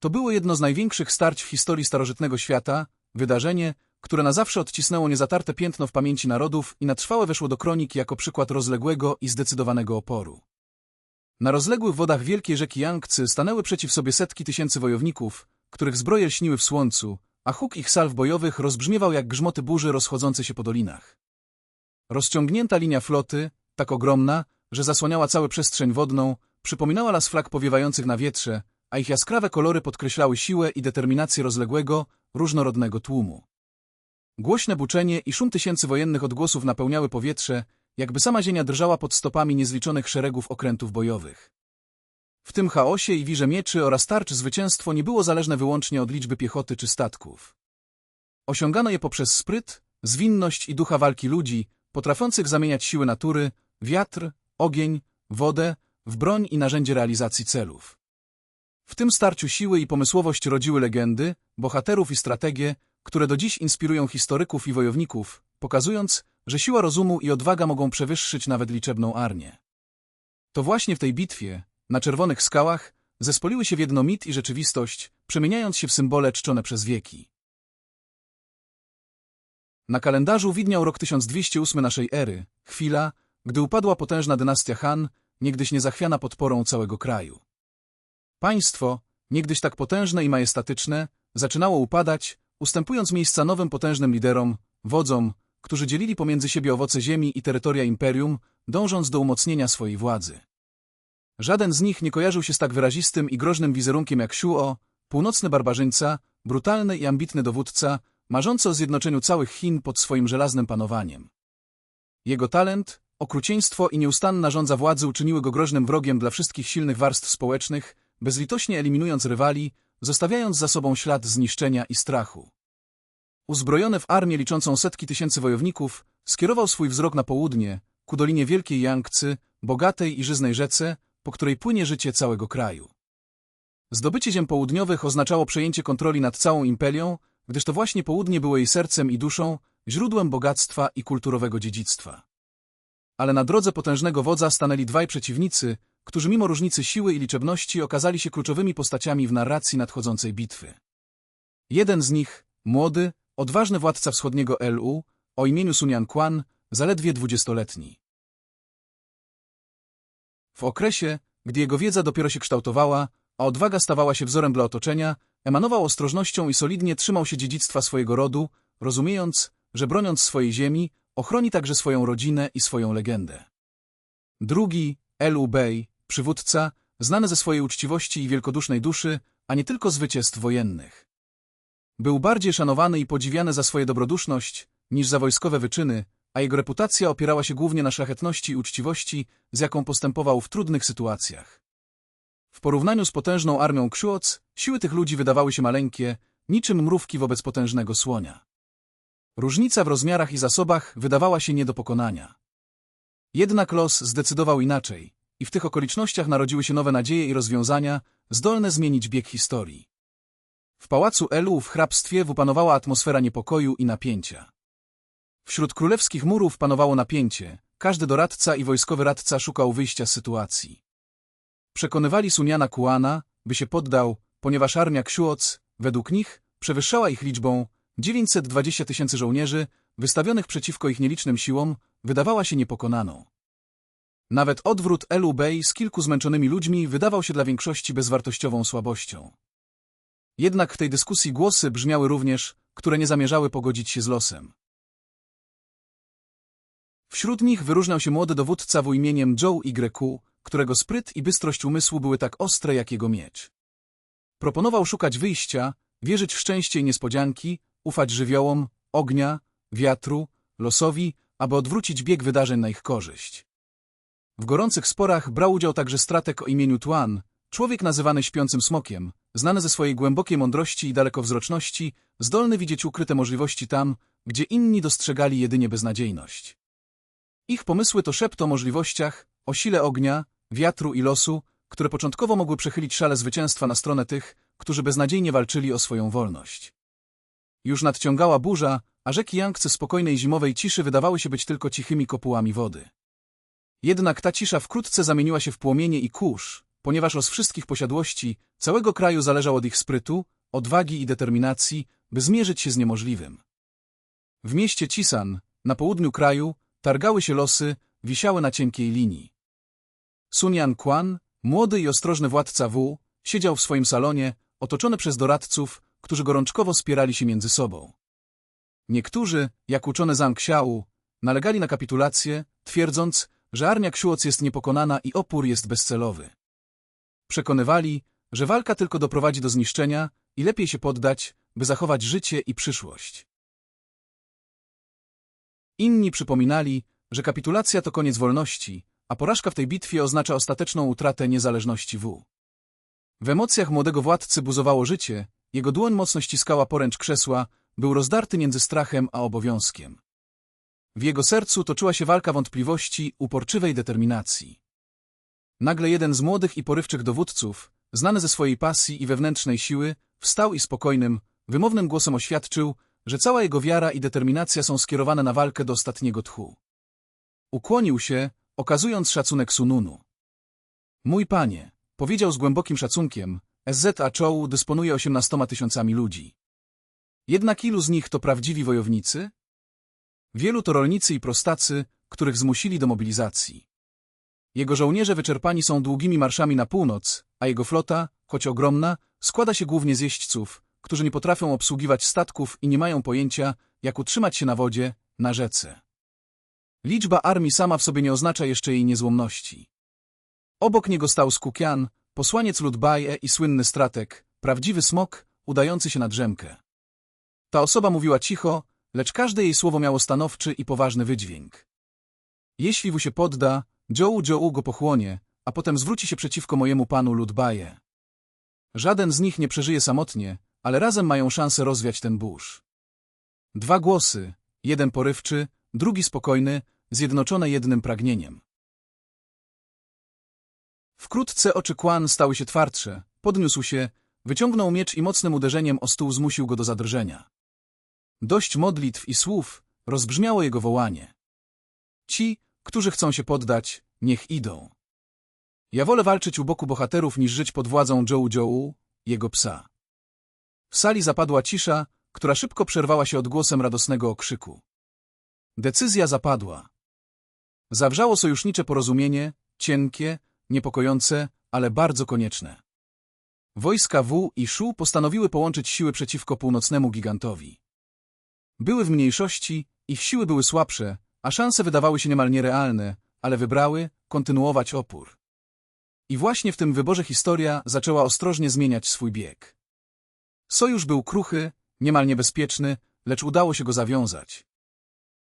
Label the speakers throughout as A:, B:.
A: To było jedno z największych starć w historii starożytnego świata, wydarzenie, które na zawsze odcisnęło niezatarte piętno w pamięci narodów i na trwałe weszło do kronik jako przykład rozległego i zdecydowanego oporu. Na rozległych wodach wielkiej rzeki Yangtze stanęły przeciw sobie setki tysięcy wojowników, których zbroje lśniły w słońcu, a huk ich salw bojowych rozbrzmiewał jak grzmoty burzy rozchodzące się po dolinach. Rozciągnięta linia floty, tak ogromna, że zasłaniała całą przestrzeń wodną, przypominała las flag powiewających na wietrze, a ich jaskrawe kolory podkreślały siłę i determinację rozległego, różnorodnego tłumu. Głośne buczenie i szum tysięcy wojennych odgłosów napełniały powietrze, jakby sama ziemia drżała pod stopami niezliczonych szeregów okrętów bojowych. W tym chaosie i wirze mieczy oraz tarcz zwycięstwo nie było zależne wyłącznie od liczby piechoty czy statków. Osiągano je poprzez spryt, zwinność i ducha walki ludzi, potrafiących zamieniać siły natury, wiatr, ogień, wodę, w broń i narzędzie realizacji celów. W tym starciu siły i pomysłowość rodziły legendy, bohaterów i strategie, które do dziś inspirują historyków i wojowników, pokazując, że siła rozumu i odwaga mogą przewyższyć nawet liczebną armię. To właśnie w tej bitwie, na czerwonych skałach, zespoliły się w jedno mit i rzeczywistość, przemieniając się w symbole czczone przez wieki. Na kalendarzu widniał rok 1208 naszej ery, chwila, gdy upadła potężna dynastia Han, niegdyś niezachwiana podporą całego kraju. Państwo, niegdyś tak potężne i majestatyczne, zaczynało upadać, ustępując miejsca nowym potężnym liderom, wodzom, którzy dzielili pomiędzy siebie owoce ziemi i terytoria imperium, dążąc do umocnienia swojej władzy. Żaden z nich nie kojarzył się z tak wyrazistym i groźnym wizerunkiem jak Shuo, północny barbarzyńca, brutalny i ambitny dowódca, marzący o zjednoczeniu całych Chin pod swoim żelaznym panowaniem. Jego talent, okrucieństwo i nieustanna rządza władzy uczyniły go groźnym wrogiem dla wszystkich silnych warstw społecznych, bezlitośnie eliminując rywali, zostawiając za sobą ślad zniszczenia i strachu. Uzbrojony w armię liczącą setki tysięcy wojowników, skierował swój wzrok na południe, ku dolinie Wielkiej Yangtze, bogatej i żyznej rzece, po której płynie życie całego kraju. Zdobycie ziem południowych oznaczało przejęcie kontroli nad całą imperią, gdyż to właśnie południe było jej sercem i duszą, źródłem bogactwa i kulturowego dziedzictwa. Ale na drodze potężnego wodza stanęli dwaj przeciwnicy, którzy mimo różnicy siły i liczebności okazali się kluczowymi postaciami w narracji nadchodzącej bitwy. Jeden z nich, młody, odważny władca wschodniego LU, o imieniu Sun Yan Quan, zaledwie dwudziestoletni. W okresie, gdy jego wiedza dopiero się kształtowała, a odwaga stawała się wzorem dla otoczenia, emanował ostrożnością i solidnie trzymał się dziedzictwa swojego rodu, rozumiejąc, że broniąc swojej ziemi, ochroni także swoją rodzinę i swoją legendę. Drugi, Elu Bey, przywódca, znany ze swojej uczciwości i wielkodusznej duszy, a nie tylko zwycięstw wojennych. Był bardziej szanowany i podziwiany za swoją dobroduszność niż za wojskowe wyczyny, a jego reputacja opierała się głównie na szlachetności i uczciwości, z jaką postępował w trudnych sytuacjach. W porównaniu z potężną armią Kshuoc, siły tych ludzi wydawały się maleńkie, niczym mrówki wobec potężnego słonia. Różnica w rozmiarach i zasobach wydawała się nie do pokonania. Jednak los zdecydował inaczej i w tych okolicznościach narodziły się nowe nadzieje i rozwiązania, zdolne zmienić bieg historii. W pałacu Elu w hrabstwie upanowała atmosfera niepokoju i napięcia. Wśród królewskich murów panowało napięcie, każdy doradca i wojskowy radca szukał wyjścia z sytuacji. Przekonywali Suniana Kuana, by się poddał, ponieważ armia Ksiuoc, według nich, przewyższała ich liczbą 920 tysięcy żołnierzy, wystawionych przeciwko ich nielicznym siłom, wydawała się niepokonaną. Nawet odwrót Elu Bey z kilku zmęczonymi ludźmi wydawał się dla większości bezwartościową słabością. Jednak w tej dyskusji głosy brzmiały również, które nie zamierzały pogodzić się z losem. Wśród nich wyróżniał się młody dowódca w imieniem Joe Y., którego spryt i bystrość umysłu były tak ostre jak jego miecz. Proponował szukać wyjścia, wierzyć w szczęście i niespodzianki, ufać żywiołom, ognia, wiatru, losowi, aby odwrócić bieg wydarzeń na ich korzyść. W gorących sporach brał udział także strateg o imieniu Tuan, człowiek nazywany śpiącym smokiem, znany ze swojej głębokiej mądrości i dalekowzroczności, zdolny widzieć ukryte możliwości tam, gdzie inni dostrzegali jedynie beznadziejność. Ich pomysły to szept o możliwościach, o sile ognia, wiatru i losu, które początkowo mogły przechylić szale zwycięstwa na stronę tych, którzy beznadziejnie walczyli o swoją wolność. Już nadciągała burza, a rzeki Yangtze spokojnej zimowej ciszy wydawały się być tylko cichymi kopułami wody. Jednak ta cisza wkrótce zamieniła się w płomienie i kurz, ponieważ los wszystkich posiadłości całego kraju zależał od ich sprytu, odwagi i determinacji, by zmierzyć się z niemożliwym. W mieście Cisan, na południu kraju, targały się losy, wisiały na cienkiej linii. Sun Yan Quan, młody i ostrożny władca W, siedział w swoim salonie, otoczony przez doradców, którzy gorączkowo spierali się między sobą. Niektórzy, jak uczony Zhang Xiao, nalegali na kapitulację, twierdząc, że armia Ksiuoc jest niepokonana i opór jest bezcelowy. Przekonywali, że walka tylko doprowadzi do zniszczenia i lepiej się poddać, by zachować życie i przyszłość. Inni przypominali, że kapitulacja to koniec wolności, a porażka w tej bitwie oznacza ostateczną utratę niezależności W. W emocjach młodego władcy buzowało życie, jego dłoń mocno ściskała poręcz krzesła, był rozdarty między strachem a obowiązkiem. W jego sercu toczyła się walka wątpliwości, uporczywej determinacji. Nagle jeden z młodych i porywczych dowódców, znany ze swojej pasji i wewnętrznej siły, wstał i spokojnym, wymownym głosem oświadczył, że cała jego wiara i determinacja są skierowane na walkę do ostatniego tchu. Ukłonił się, okazując szacunek Sununu. Mój panie, powiedział z głębokim szacunkiem, SZA Czołu dysponuje 18 tysiącami ludzi. Jednak ilu z nich to prawdziwi wojownicy? Wielu to rolnicy i prostacy, których zmusili do mobilizacji. Jego żołnierze wyczerpani są długimi marszami na północ, a jego flota, choć ogromna, składa się głównie z jeźdźców, którzy nie potrafią obsługiwać statków i nie mają pojęcia, jak utrzymać się na wodzie, na rzece. Liczba armii sama w sobie nie oznacza jeszcze jej niezłomności. Obok niego stał Skukian, posłaniec Ludbaje i słynny strateg, prawdziwy smok, udający się na drzemkę. Ta osoba mówiła cicho, lecz każde jej słowo miało stanowczy i poważny wydźwięk. Jeśli wu się podda, Joe Joe go pochłonie, a potem zwróci się przeciwko mojemu panu Ludbaje. Żaden z nich nie przeżyje samotnie, ale razem mają szansę rozwiać ten burz. Dwa głosy, jeden porywczy, drugi spokojny, zjednoczone jednym pragnieniem. Wkrótce oczy Kwan stały się twardsze, podniósł się, wyciągnął miecz i mocnym uderzeniem o stół zmusił go do zadrżenia. Dość modlitw i słów, rozbrzmiało jego wołanie. Ci, którzy chcą się poddać, niech idą. Ja wolę walczyć u boku bohaterów niż żyć pod władzą Joe Joe, jego psa. W sali zapadła cisza, która szybko przerwała się odgłosem radosnego okrzyku. Decyzja zapadła. Zawrzało sojusznicze porozumienie, cienkie, niepokojące, ale bardzo konieczne. Wojska W i Shu postanowiły połączyć siły przeciwko północnemu gigantowi. Były w mniejszości, ich siły były słabsze, a szanse wydawały się niemal nierealne, ale wybrały kontynuować opór. I właśnie w tym wyborze historia zaczęła ostrożnie zmieniać swój bieg. Sojusz był kruchy, niemal niebezpieczny, lecz udało się go zawiązać.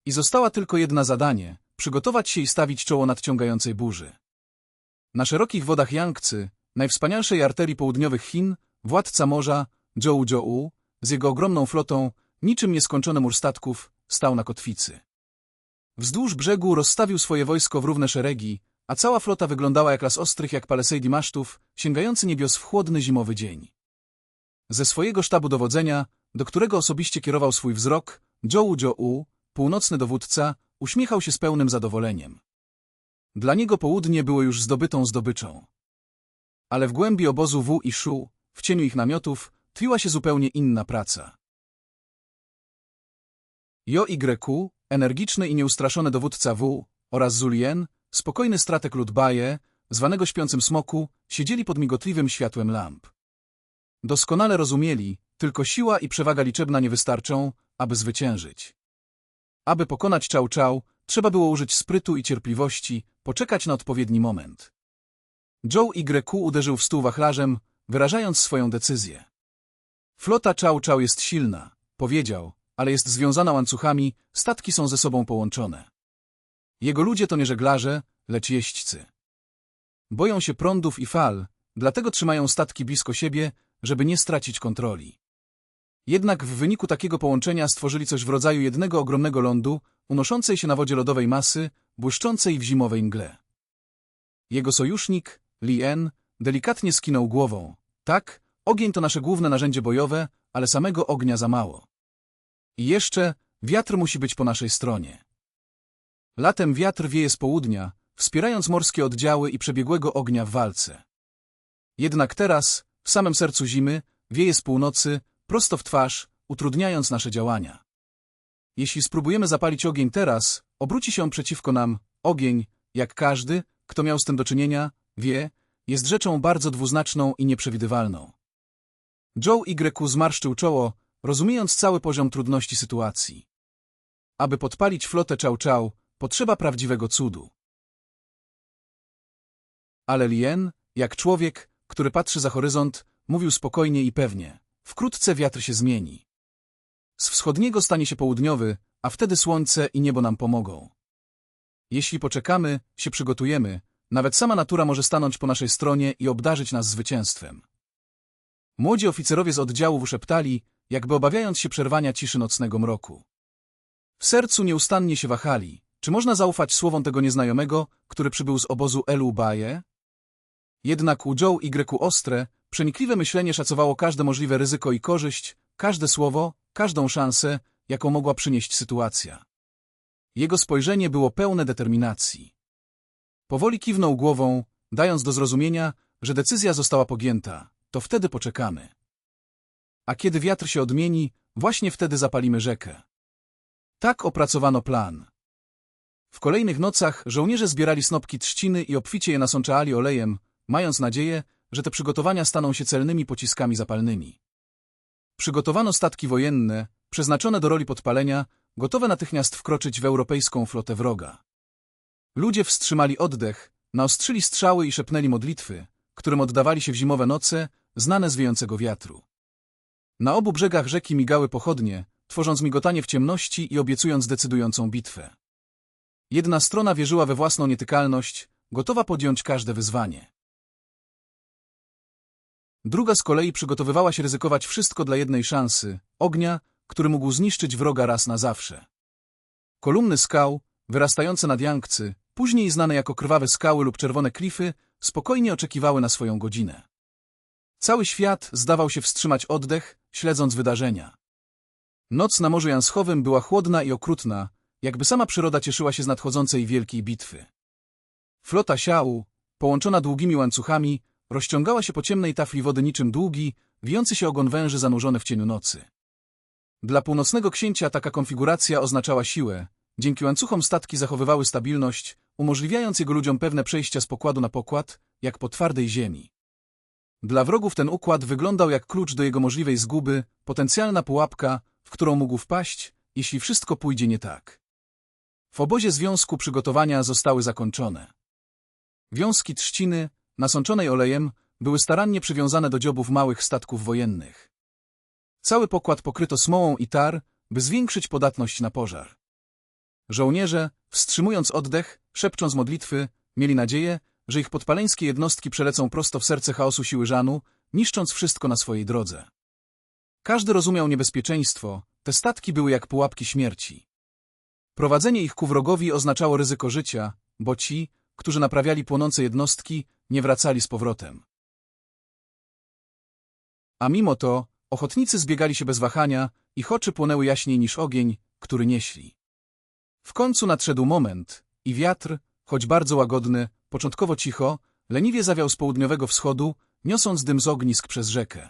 A: I została tylko jedna zadanie – przygotować się i stawić czoło nadciągającej burzy. Na szerokich wodach Yangtze, najwspanialszej arterii południowych Chin, władca morza, Zhou Zhou, z jego ogromną flotą, niczym nieskończony mur statków, stał na kotwicy. Wzdłuż brzegu rozstawił swoje wojsko w równe szeregi, a cała flota wyglądała jak las ostrych jak palisady masztów, sięgający niebios w chłodny zimowy dzień. Ze swojego sztabu dowodzenia, do którego osobiście kierował swój wzrok, Zhou Zhou, północny dowódca, uśmiechał się z pełnym zadowoleniem. Dla niego południe było już zdobytą zdobyczą. Ale w głębi obozu W i Shu, w cieniu ich namiotów, twiła się zupełnie inna praca. Y, energiczny i nieustraszony dowódca W oraz Zulien, spokojny strateg Ludbaje, zwanego śpiącym smoku, siedzieli pod migotliwym światłem lamp. Doskonale rozumieli, tylko siła i przewaga liczebna nie wystarczą, aby zwyciężyć. Aby pokonać Czał Czał, trzeba było użyć sprytu i cierpliwości, poczekać na odpowiedni moment. Joe Y uderzył w stół wachlarzem, wyrażając swoją decyzję. Flota Czał Czał jest silna, powiedział, ale jest związana łańcuchami, statki są ze sobą połączone. Jego ludzie to nie żeglarze, lecz jeźdźcy. Boją się prądów i fal, dlatego trzymają statki blisko siebie, żeby nie stracić kontroli. Jednak w wyniku takiego połączenia stworzyli coś w rodzaju jednego ogromnego lądu, unoszącej się na wodzie lodowej masy, błyszczącej w zimowej mgle. Jego sojusznik, Lien, delikatnie skinął głową. Tak, ogień to nasze główne narzędzie bojowe, ale samego ognia za mało. I jeszcze wiatr musi być po naszej stronie. Latem wiatr wieje z południa, wspierając morskie oddziały i przebiegłego ognia w walce. Jednak teraz, w samym sercu zimy, wieje z północy, prosto w twarz, utrudniając nasze działania. Jeśli spróbujemy zapalić ogień teraz, obróci się on przeciwko nam. Ogień, jak każdy, kto miał z tym do czynienia, wie, jest rzeczą bardzo dwuznaczną i nieprzewidywalną. Joe Y zmarszczył czoło, rozumiejąc cały poziom trudności sytuacji. Aby podpalić flotę Chow Chow, potrzeba prawdziwego cudu. Ale Lien, jak człowiek, który patrzy za horyzont, mówił spokojnie i pewnie. Wkrótce wiatr się zmieni. Z wschodniego stanie się południowy, a wtedy słońce i niebo nam pomogą. Jeśli poczekamy, się przygotujemy, nawet sama natura może stanąć po naszej stronie i obdarzyć nas zwycięstwem. Młodzi oficerowie z oddziału szeptali, jakby obawiając się przerwania ciszy nocnego mroku. W sercu nieustannie się wahali, czy można zaufać słowom tego nieznajomego, który przybył z obozu Elu Baje? Jednak u Joe Y ostre, przenikliwe myślenie szacowało każde możliwe ryzyko i korzyść, każde słowo, każdą szansę, jaką mogła przynieść sytuacja. Jego spojrzenie było pełne determinacji. Powoli kiwnął głową, dając do zrozumienia, że decyzja została pogięta. To wtedy poczekamy. A kiedy wiatr się odmieni, właśnie wtedy zapalimy rzekę. Tak opracowano plan. W kolejnych nocach żołnierze zbierali snopki trzciny i obficie je nasączali olejem, mając nadzieję, że te przygotowania staną się celnymi pociskami zapalnymi. Przygotowano statki wojenne, przeznaczone do roli podpalenia, gotowe natychmiast wkroczyć w europejską flotę wroga. Ludzie wstrzymali oddech, naostrzyli strzały i szepnęli modlitwy, którym oddawali się w zimowe noce, znane z wiejącego wiatru. Na obu brzegach rzeki migały pochodnie, tworząc migotanie w ciemności i obiecując decydującą bitwę. Jedna strona wierzyła we własną nietykalność, gotowa podjąć każde wyzwanie. Druga z kolei przygotowywała się ryzykować wszystko dla jednej szansy ognia, który mógł zniszczyć wroga raz na zawsze. Kolumny skał, wyrastające nad Jankcy, później znane jako krwawe skały lub czerwone klify, spokojnie oczekiwały na swoją godzinę. Cały świat zdawał się wstrzymać oddech, śledząc wydarzenia. Noc na Morzu Janschowym była chłodna i okrutna, jakby sama przyroda cieszyła się z nadchodzącej wielkiej bitwy. Flota siału, połączona długimi łańcuchami, rozciągała się po ciemnej tafli wody niczym długi, wijący się ogon węży zanurzony w cieniu nocy. Dla północnego księcia taka konfiguracja oznaczała siłę. Dzięki łańcuchom statki zachowywały stabilność, umożliwiając jego ludziom pewne przejścia z pokładu na pokład, jak po twardej ziemi. Dla wrogów ten układ wyglądał jak klucz do jego możliwej zguby, potencjalna pułapka, w którą mógł wpaść, jeśli wszystko pójdzie nie tak. W obozie związku przygotowania zostały zakończone. Wiązki trzciny, nasączonej olejem, były starannie przywiązane do dziobów małych statków wojennych. Cały pokład pokryto smołą i tar, by zwiększyć podatność na pożar. Żołnierze, wstrzymując oddech, szepcząc modlitwy, mieli nadzieję, że ich podpaleńskie jednostki przelecą prosto w serce chaosu siły Żanu, niszcząc wszystko na swojej drodze. Każdy rozumiał niebezpieczeństwo, te statki były jak pułapki śmierci. Prowadzenie ich ku wrogowi oznaczało ryzyko życia, bo ci, którzy naprawiali płonące jednostki, nie wracali z powrotem. A mimo to, ochotnicy zbiegali się bez wahania, ich oczy płonęły jaśniej niż ogień, który nieśli. W końcu nadszedł moment i wiatr, choć bardzo łagodny, początkowo cicho, leniwie zawiał z południowego wschodu, niosąc dym z ognisk przez rzekę.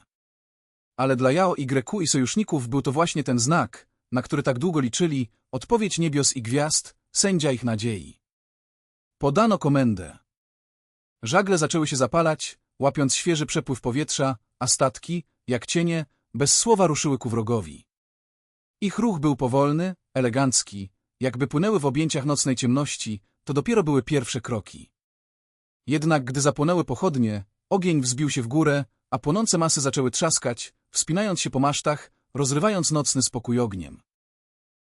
A: Ale dla Jao Greku i sojuszników był to właśnie ten znak, na który tak długo liczyli, odpowiedź niebios i gwiazd, sędzia ich nadziei. Podano komendę. Żagle zaczęły się zapalać, łapiąc świeży przepływ powietrza, a statki, jak cienie, bez słowa ruszyły ku wrogowi. Ich ruch był powolny, elegancki, jakby płynęły w objęciach nocnej ciemności, to dopiero były pierwsze kroki. Jednak gdy zapłonęły pochodnie, ogień wzbił się w górę, a płonące masy zaczęły trzaskać, wspinając się po masztach, rozrywając nocny spokój ogniem.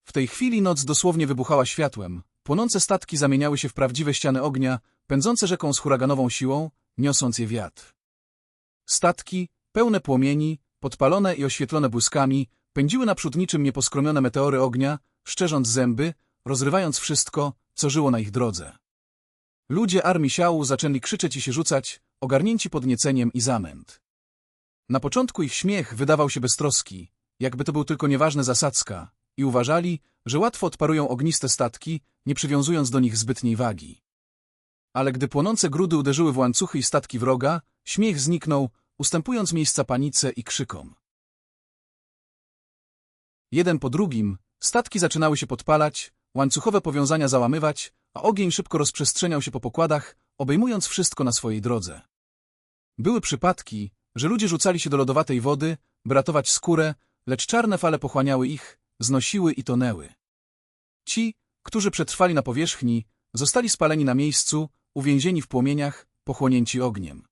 A: W tej chwili noc dosłownie wybuchała światłem, płonące statki zamieniały się w prawdziwe ściany ognia, pędzące rzeką z huraganową siłą, niosąc je wiatr. Statki, pełne płomieni, podpalone i oświetlone błyskami, pędziły naprzód niczym nieposkromione meteory ognia, szczerząc zęby, rozrywając wszystko, co żyło na ich drodze. Ludzie armii siału zaczęli krzyczeć i się rzucać, ogarnięci podnieceniem i zamęt. Na początku ich śmiech wydawał się beztroski, jakby to był tylko nieważne zasadzka, i uważali, że łatwo odparują ogniste statki, nie przywiązując do nich zbytniej wagi. Ale gdy płonące grudy uderzyły w łańcuchy i statki wroga, śmiech zniknął, ustępując miejsca panice i krzykom. Jeden po drugim, statki zaczynały się podpalać, łańcuchowe powiązania załamywać, a ogień szybko rozprzestrzeniał się po pokładach, obejmując wszystko na swojej drodze. Były przypadki, że ludzie rzucali się do lodowatej wody, by ratować skórę, lecz czarne fale pochłaniały ich, znosiły i tonęły. Ci, którzy przetrwali na powierzchni, zostali spaleni na miejscu, uwięzieni w płomieniach, pochłonięci ogniem.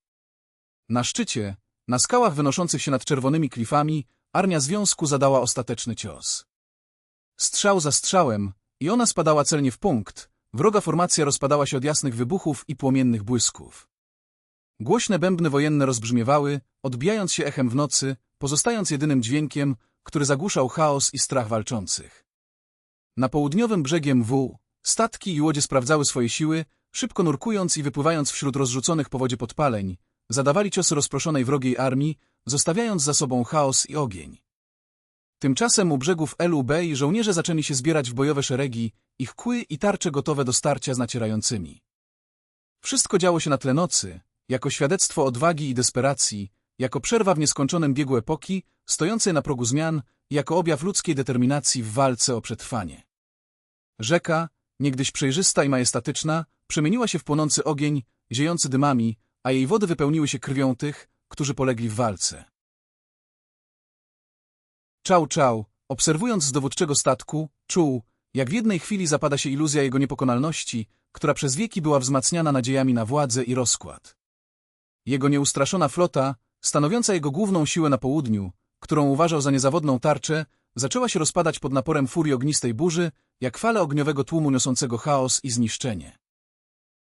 A: Na szczycie, na skałach wynoszących się nad czerwonymi klifami, armia związku zadała ostateczny cios. Strzał za strzałem, i ona spadała celnie w punkt, wroga formacja rozpadała się od jasnych wybuchów i płomiennych błysków. Głośne bębny wojenne rozbrzmiewały, odbijając się echem w nocy, pozostając jedynym dźwiękiem, który zagłuszał chaos i strach walczących. Na południowym brzegiem W statki i łodzie sprawdzały swoje siły, szybko nurkując i wypływając wśród rozrzuconych po wodzie podpaleń, zadawali ciosy rozproszonej wrogiej armii, zostawiając za sobą chaos i ogień. Tymczasem u brzegów Elu Bay żołnierze zaczęli się zbierać w bojowe szeregi, ich kły i tarcze gotowe do starcia z nacierającymi. Wszystko działo się na tle nocy, jako świadectwo odwagi i desperacji, jako przerwa w nieskończonym biegu epoki, stojącej na progu zmian, jako objaw ludzkiej determinacji w walce o przetrwanie. Rzeka, niegdyś przejrzysta i majestatyczna, przemieniła się w płonący ogień, ziejący dymami, a jej wody wypełniły się krwią tych, którzy polegli w walce. Czał Czał, obserwując z dowódczego statku, czuł, jak w jednej chwili zapada się iluzja jego niepokonalności, która przez wieki była wzmacniana nadziejami na władzę i rozkład. Jego nieustraszona flota, stanowiąca jego główną siłę na południu, którą uważał za niezawodną tarczę, zaczęła się rozpadać pod naporem furii ognistej burzy, jak fale ogniowego tłumu niosącego chaos i zniszczenie.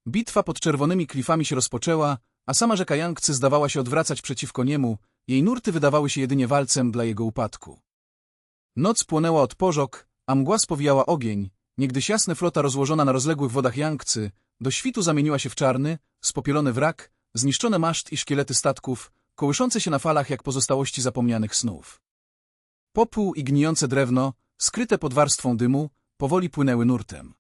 A: Bitwa pod czerwonymi klifami się rozpoczęła, a sama rzeka Yangtze zdawała się odwracać przeciwko niemu, jej nurty wydawały się jedynie walcem dla jego upadku. Noc płonęła od pożog, a mgła spowijała ogień, niegdyś jasna flota rozłożona na rozległych wodach Yangtze, do świtu zamieniła się w czarny, spopielony wrak, zniszczone maszt i szkielety statków, kołyszące się na falach jak pozostałości zapomnianych snów. Popół i gnijące drewno, skryte pod warstwą dymu, powoli płynęły nurtem.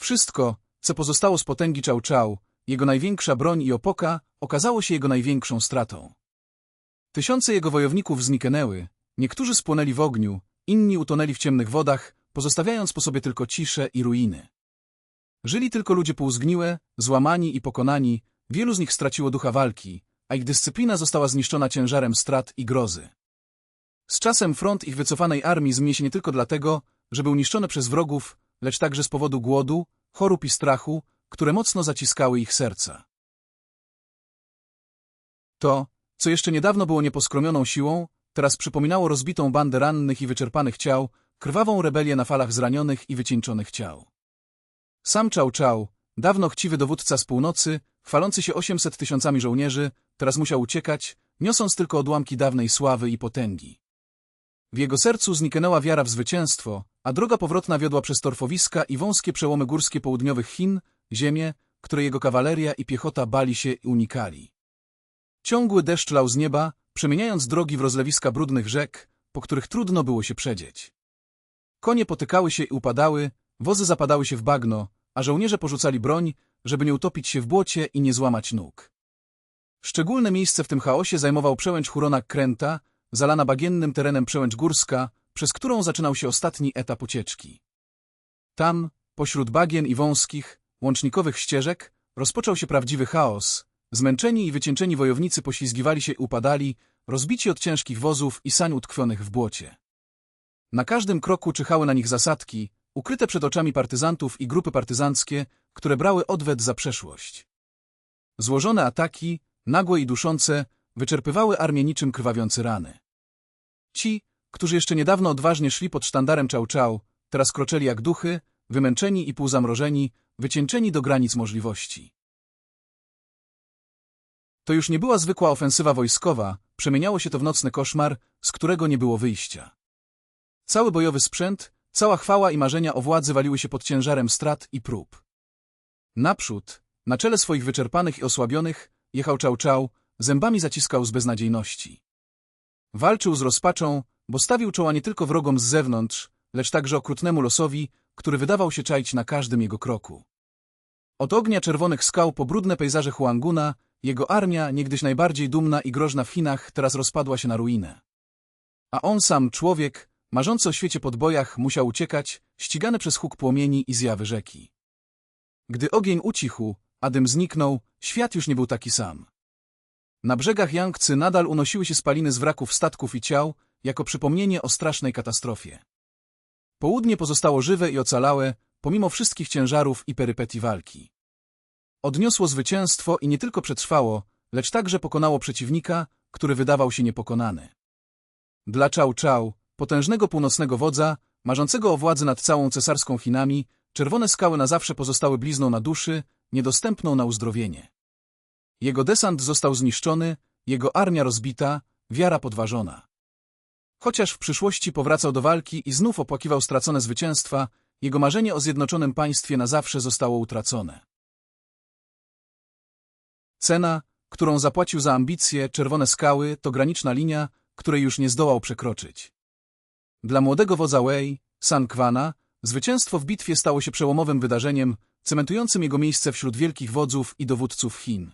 A: Wszystko, co pozostało z potęgi Czał Czał, jego największa broń i opoka, okazało się jego największą stratą. Tysiące jego wojowników zniknęły, niektórzy spłonęli w ogniu, inni utonęli w ciemnych wodach, pozostawiając po sobie tylko ciszę i ruiny. Żyli tylko ludzie półzgniłe, złamani i pokonani, wielu z nich straciło ducha walki, a ich dyscyplina została zniszczona ciężarem strat i grozy. Z czasem front ich wycofanej armii zmieni się nie tylko dlatego, że był niszczony przez wrogów, lecz także z powodu głodu, chorób i strachu, które mocno zaciskały ich serca. To, co jeszcze niedawno było nieposkromioną siłą, teraz przypominało rozbitą bandę rannych i wyczerpanych ciał, krwawą rebelię na falach zranionych i wycieńczonych ciał. Sam Czał Czał, dawno chciwy dowódca z północy, chwalący się osiemset tysiącami żołnierzy, teraz musiał uciekać, niosąc tylko odłamki dawnej sławy i potęgi. W jego sercu zniknęła wiara w zwycięstwo, a droga powrotna wiodła przez torfowiska i wąskie przełomy górskie południowych Chin, ziemię, której jego kawaleria i piechota bali się i unikali. Ciągły deszcz lał z nieba, przemieniając drogi w rozlewiska brudnych rzek, po których trudno było się przedzieć. Konie potykały się i upadały, wozy zapadały się w bagno, a żołnierze porzucali broń, żeby nie utopić się w błocie i nie złamać nóg. Szczególne miejsce w tym chaosie zajmował przełęcz Hurona Kręta, zalana bagiennym terenem przełęcz górska, przez którą zaczynał się ostatni etap ucieczki. Tam, pośród bagien i wąskich, łącznikowych ścieżek, rozpoczął się prawdziwy chaos. Zmęczeni i wycieńczeni wojownicy poślizgiwali się i upadali, rozbici od ciężkich wozów i sań utkwionych w błocie. Na każdym kroku czyhały na nich zasadki, ukryte przed oczami partyzantów i grupy partyzanckie, które brały odwet za przeszłość. Złożone ataki, nagłe i duszące, wyczerpywały armię niczym krwawiące rany. Ci, którzy jeszcze niedawno odważnie szli pod sztandarem Czał Czał, teraz kroczeli jak duchy, wymęczeni i półzamrożeni, wycieńczeni do granic możliwości. To już nie była zwykła ofensywa wojskowa, przemieniało się to w nocny koszmar, z którego nie było wyjścia. Cały bojowy sprzęt, cała chwała i marzenia o władzy waliły się pod ciężarem strat i prób. Naprzód, na czele swoich wyczerpanych i osłabionych, jechał Czał Czał, zębami zaciskał z beznadziejności. Walczył z rozpaczą, bo stawił czoła nie tylko wrogom z zewnątrz, lecz także okrutnemu losowi, który wydawał się czaić na każdym jego kroku. Od ognia czerwonych skał po brudne pejzaże Huanguna, jego armia, niegdyś najbardziej dumna i groźna w Chinach, teraz rozpadła się na ruinę. A on sam, człowiek, marzący o świecie podbojach, musiał uciekać, ścigany przez huk płomieni i zjawy rzeki. Gdy ogień ucichł, a dym zniknął, świat już nie był taki sam. Na brzegach Yangtze nadal unosiły się spaliny z wraków statków i ciał, jako przypomnienie o strasznej katastrofie. Południe pozostało żywe i ocalałe, pomimo wszystkich ciężarów i perypetii walki. Odniosło zwycięstwo i nie tylko przetrwało, lecz także pokonało przeciwnika, który wydawał się niepokonany. Dla Chao Chao, potężnego północnego wodza, marzącego o władzy nad całą cesarską Chinami, czerwone skały na zawsze pozostały blizną na duszy, niedostępną na uzdrowienie. Jego desant został zniszczony, jego armia rozbita, wiara podważona. Chociaż w przyszłości powracał do walki i znów opłakiwał stracone zwycięstwa, jego marzenie o zjednoczonym państwie na zawsze zostało utracone. Cena, którą zapłacił za ambicje czerwone skały, to graniczna linia, której już nie zdołał przekroczyć. Dla młodego wodza Wei, San Kwana, zwycięstwo w bitwie stało się przełomowym wydarzeniem, cementującym jego miejsce wśród wielkich wodzów i dowódców Chin.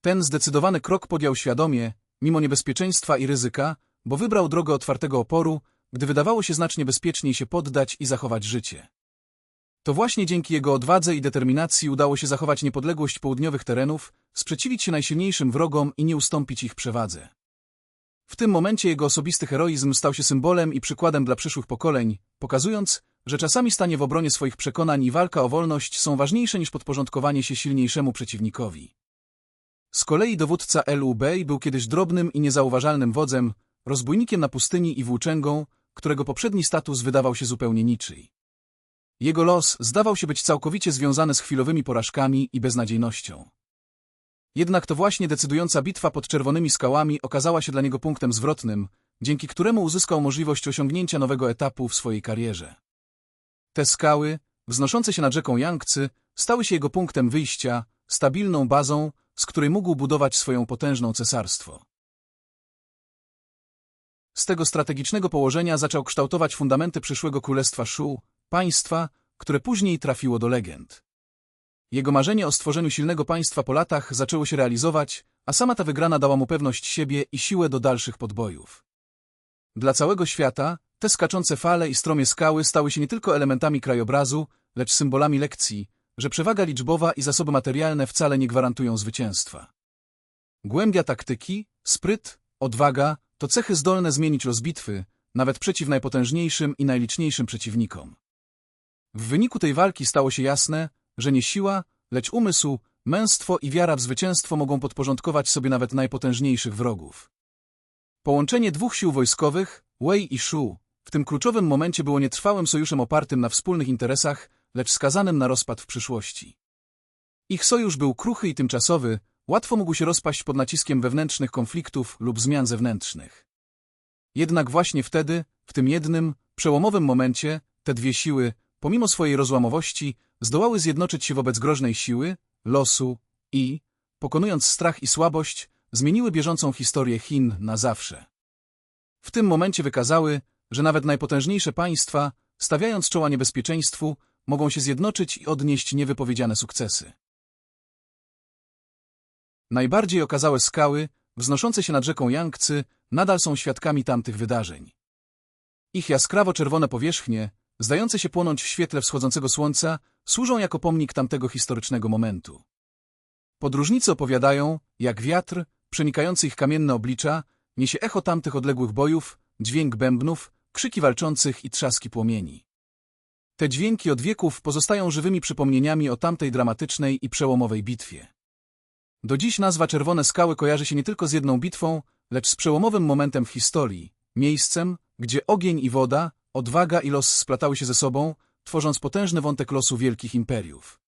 A: Ten zdecydowany krok podjął świadomie, mimo niebezpieczeństwa i ryzyka, bo wybrał drogę otwartego oporu, gdy wydawało się znacznie bezpieczniej się poddać i zachować życie. To właśnie dzięki jego odwadze i determinacji udało się zachować niepodległość południowych terenów, sprzeciwić się najsilniejszym wrogom i nie ustąpić ich przewadze. W tym momencie jego osobisty heroizm stał się symbolem i przykładem dla przyszłych pokoleń, pokazując, że czasami stanie w obronie swoich przekonań i walka o wolność są ważniejsze niż podporządkowanie się silniejszemu przeciwnikowi. Z kolei dowódca LUB był kiedyś drobnym i niezauważalnym wodzem, rozbójnikiem na pustyni i włóczęgą, którego poprzedni status wydawał się zupełnie niczyj. Jego los zdawał się być całkowicie związany z chwilowymi porażkami i beznadziejnością. Jednak to właśnie decydująca bitwa pod czerwonymi skałami okazała się dla niego punktem zwrotnym, dzięki któremu uzyskał możliwość osiągnięcia nowego etapu w swojej karierze. Te skały, wznoszące się nad rzeką Yangtze, stały się jego punktem wyjścia, stabilną bazą, z której mógł budować swoją potężną cesarstwo. Z tego strategicznego położenia zaczął kształtować fundamenty przyszłego królestwa Shu, państwa, które później trafiło do legend. Jego marzenie o stworzeniu silnego państwa po latach zaczęło się realizować, a sama ta wygrana dała mu pewność siebie i siłę do dalszych podbojów. Dla całego świata te skaczące fale i stromie skały stały się nie tylko elementami krajobrazu, lecz symbolami lekcji, że przewaga liczbowa i zasoby materialne wcale nie gwarantują zwycięstwa. Głębia taktyki, spryt, odwaga to cechy zdolne zmienić los bitwy, nawet przeciw najpotężniejszym i najliczniejszym przeciwnikom. W wyniku tej walki stało się jasne, że nie siła, lecz umysł, męstwo i wiara w zwycięstwo mogą podporządkować sobie nawet najpotężniejszych wrogów. Połączenie dwóch sił wojskowych, Wei i Shu, w tym kluczowym momencie było nietrwałym sojuszem opartym na wspólnych interesach, lecz skazanym na rozpad w przyszłości. Ich sojusz był kruchy i tymczasowy, łatwo mógł się rozpaść pod naciskiem wewnętrznych konfliktów lub zmian zewnętrznych. Jednak właśnie wtedy, w tym jednym, przełomowym momencie, te dwie siły, pomimo swojej rozłamowości, zdołały zjednoczyć się wobec groźnej siły, losu i, pokonując strach i słabość, zmieniły bieżącą historię Chin na zawsze. W tym momencie wykazały, że nawet najpotężniejsze państwa, stawiając czoła niebezpieczeństwu, mogą się zjednoczyć i odnieść niewypowiedziane sukcesy. Najbardziej okazałe skały, wznoszące się nad rzeką Yangtze, nadal są świadkami tamtych wydarzeń. Ich jaskrawo-czerwone powierzchnie, zdające się płonąć w świetle wschodzącego słońca, służą jako pomnik tamtego historycznego momentu. Podróżnicy opowiadają, jak wiatr, przenikający ich kamienne oblicza, niesie echo tamtych odległych bojów, dźwięk bębnów, krzyki walczących i trzaski płomieni. Te dźwięki od wieków pozostają żywymi przypomnieniami o tamtej dramatycznej i przełomowej bitwie. Do dziś nazwa Czerwone Skały kojarzy się nie tylko z jedną bitwą, lecz z przełomowym momentem w historii, miejscem, gdzie ogień i woda, odwaga i los splatały się ze sobą, tworząc potężny wątek losu wielkich imperiów.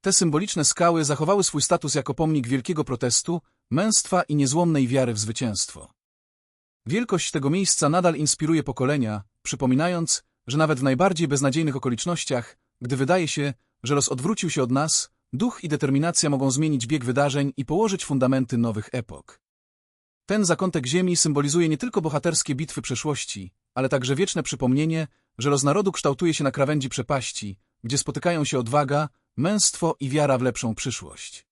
A: Te symboliczne skały zachowały swój status jako pomnik wielkiego protestu, męstwa i niezłomnej wiary w zwycięstwo. Wielkość tego miejsca nadal inspiruje pokolenia, przypominając, że nawet w najbardziej beznadziejnych okolicznościach, gdy wydaje się, że los odwrócił się od nas, duch i determinacja mogą zmienić bieg wydarzeń i położyć fundamenty nowych epok. Ten zakątek ziemi symbolizuje nie tylko bohaterskie bitwy przeszłości, ale także wieczne przypomnienie, że los narodu kształtuje się na krawędzi przepaści, gdzie spotykają się odwaga, męstwo i wiara w lepszą przyszłość.